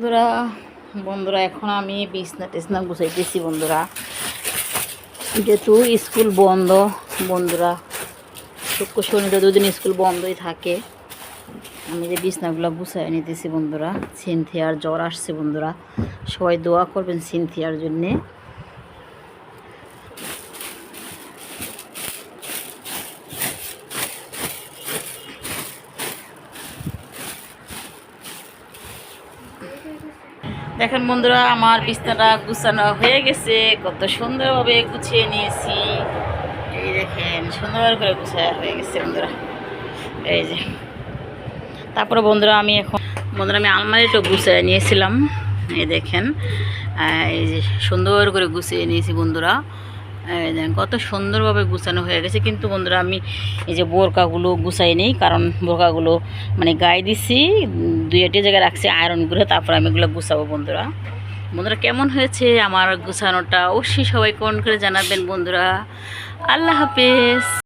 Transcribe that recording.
বন্ধুরা বন্ধুরা, এখন আমি বিছনা টিছনা গুছাইতেছি বন্ধুরা। যেহেতু স্কুল বন্ধ, বন্ধুরা, শুক্র, শনি তো দুদিন স্কুল বন্ধই থাকে। আমি যে বিছনাগুলো গুছাই নিতেছি বন্ধুরা, সিনথিয়ার জ্বর আসছে বন্ধুরা। সবাই দোয়া করবেন সিনথিয়ার জন্যে। দেখেন বন্ধুরা, আমার বিছনাটা গুছানো হয়ে গেছে। কত সুন্দরভাবে গুছিয়ে নিয়েছি। এই দেখেন, সুন্দর করে গুছানো হয়ে গেছে বন্ধুরা। এই যে। তারপরে বন্ধুরা, আমি এখন বন্ধুরা, আমি আলমারিটা গুছিয়ে নিয়েছিলাম। এই দেখেন এই যে সুন্দর করে গুছিয়ে নিয়েছি বন্ধুরা। কত সুন্দরভাবে গুছানো হয়ে গেছে। কিন্তু বন্ধুরা, আমি এই যে বোরকাগুলো গুছাই নিই, কারণ বোরকাগুলো মানে গায়ে দিছি, দুই একটি জায়গায় রাখছি আয়রন করে তারপর আমি এগুলো গুছাবো বন্ধুরা। বন্ধুরা, কেমন হয়েছে আমার গুছানোটা? অবশ্যই সবাই কমেন্ট করে জানাবেন বন্ধুরা। আল্লাহ হাফেজ।